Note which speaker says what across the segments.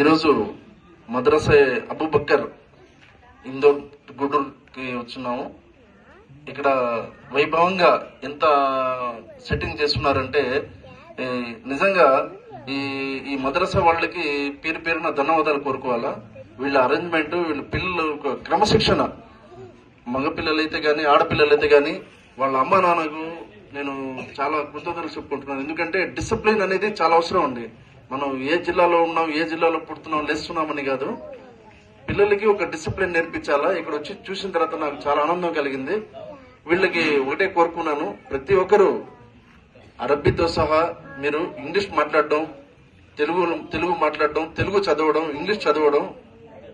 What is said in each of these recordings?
Speaker 1: ఈరోజు మద్రసే అబుబక్కర్ ఇందోర్ గూడూరుకి వచ్చినాము. ఇక్కడ వైభవంగా ఎంత సెట్టింగ్ చేస్తున్నారంటే నిజంగా ఈ ఈ మద్రసా వాళ్ళకి పేరు పేరున ధన్యవాదాలు కోరుకోవాలా? వీళ్ళ అరేంజ్మెంట్ వీళ్ళ పిల్లలు ఒక క్రమశిక్షణ. మగపిల్లలైతే కానీ ఆడపిల్లలైతే కానీ వాళ్ళ అమ్మ నాన్నకు నేను చాలా కృతజ్ఞతలు చెప్పుకుంటున్నాను. ఎందుకంటే డిసిప్లిన్ అనేది చాలా అవసరం అండి. మనం ఏ జిల్లాలో ఉన్నాం ఏ జిల్లాలో పుడుతున్నాం లేస్తున్నామని కాదు. పిల్లలకి ఒక డిసిప్లిన్ నేర్పించాలా? ఇక్కడ వచ్చి చూసిన తర్వాత నాకు చాలా ఆనందం కలిగింది. వీళ్ళకి ఒకటే కోరుకున్నాను. ప్రతి ఒక్కరూ అరబ్బీతో సహా మీరు ఇంగ్లీష్ మాట్లాడడం తెలుగు తెలుగు మాట్లాడడం తెలుగు చదవడం ఇంగ్లీష్ చదవడం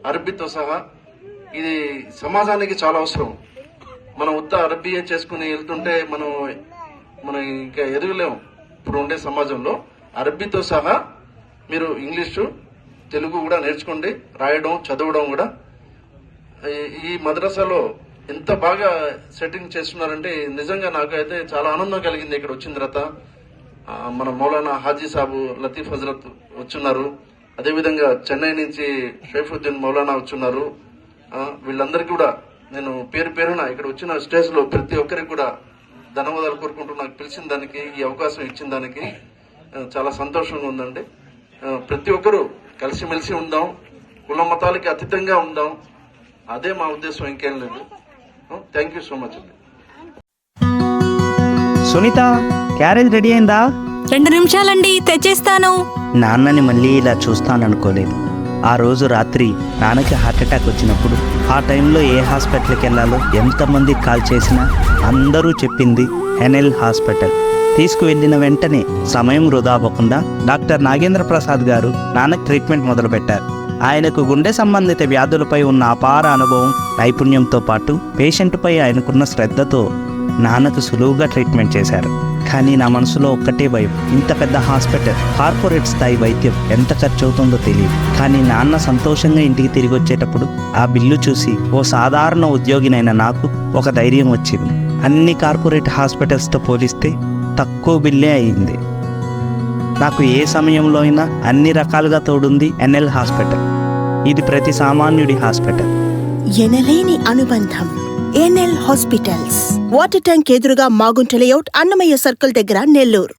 Speaker 1: అరబ్బీతో సహా ఇది సమాజానికి చాలా అవసరం. మనం ఉత్త అరబ్బీయే చేసుకుని వెళ్తుంటే మనం మనం ఇంకా ఎదగలేము ఇప్పుడు ఉండే సమాజంలో అరబ్బీతో సహా మీరు ఇంగ్లీషు తెలుగు కూడా నేర్చుకోండి రాయడం చదవడం కూడా. ఈ- మద్రసాలో ఎంత బాగా సెట్టింగ్ చేస్తున్నారంటే నిజంగా నాకైతే చాలా ఆనందం కలిగింది ఇక్కడ వచ్చిన తర్వాత. మన మౌలానా హాజీ సాబు లతీఫ్ హజరత్ వచ్చున్నారు. అదేవిధంగా చెన్నై నుంచి షైఫుద్దీన్ మౌలానా వచ్చున్నారు. వీళ్ళందరికీ కూడా నేను పేరు పేరున ఇక్కడ వచ్చిన స్టేజ్లో ప్రతి ఒక్కరికి కూడా ధన్యవాదాలు కోరుకుంటూ నాకు పిలిచిన దానికి ఈ అవకాశం ఇచ్చిన దానికి చాలా సంతోషంగా ఉందండి. ప్రతి ఒక్కరూ కలిసిమెలిసి ఉందాం. కుల మతాలకి అతీతంగా ఉందాం. అదే మా ఉద్దేశం ఇంకేం లేదు. థ్యాంక్ యూ సో మచ్ అండి.
Speaker 2: సునీత క్యారేజ్ రెడీ అయిందా?
Speaker 3: రెండు నిమిషాలండి తెచ్చేస్తాను.
Speaker 2: నాన్నని మళ్ళీ ఇలా చూస్తాననుకోలేదు. ఆ రోజు రాత్రి నాన్నకి హార్ట్ అటాక్ వచ్చినప్పుడు ఆ టైంలో ఏ హాస్పిటల్కి వెళ్ళాలో ఎంతమంది కాల్ చేసినా అందరూ చెప్పింది ఎన్ఎల్ హాస్పిటల్. తీసుకువెళ్ళిన వెంటనే సమయం వృధా అవ్వకుండా డాక్టర్ నాగేంద్ర ప్రసాద్ గారు నాన్నకు ట్రీట్మెంట్ మొదలుపెట్టారు. ఆయనకు గుండె సంబంధిత వ్యాధులపై ఉన్న అపార అనుభవం నైపుణ్యంతో పాటు పేషెంట్పై ఆయనకున్న శ్రద్ధతో నాన్నకు సులువుగా ట్రీట్మెంట్ చేశారు. కానీ నా మనసులో ఒక్కటే భయం ఇంత పెద్ద హాస్పిటల్ కార్పొరేట్ స్థాయి వైద్యం ఎంత ఖర్చు అవుతుందో తెలియదు. కానీ నాన్న సంతోషంగా ఇంటికి తిరిగి వచ్చేటప్పుడు ఆ బిల్లు చూసి ఓ సాధారణ ఉద్యోగినైన నాకు ఒక ధైర్యం వచ్చింది. అన్ని కార్పొరేట్ హాస్పిటల్స్తో పోలిస్తే తక్కువ బిల్లే అయింది. నాకు ఏ సమయంలో అయినా అన్ని రకాలుగా తోడుంది ఎన్ఎల్ హాస్పిటల్. ఇది ప్రతి సామాన్యుడి హాస్పిటల్.
Speaker 4: ఎనలేని అనుబంధం ఎన్ఎల్ హాస్పిటల్స్. వాటర్ ట్యాంక్ ఎదురుగా మాగుంట లేఅవుట్ అన్నమయ్య సర్కిల్ దగ్గర నెల్లూరు.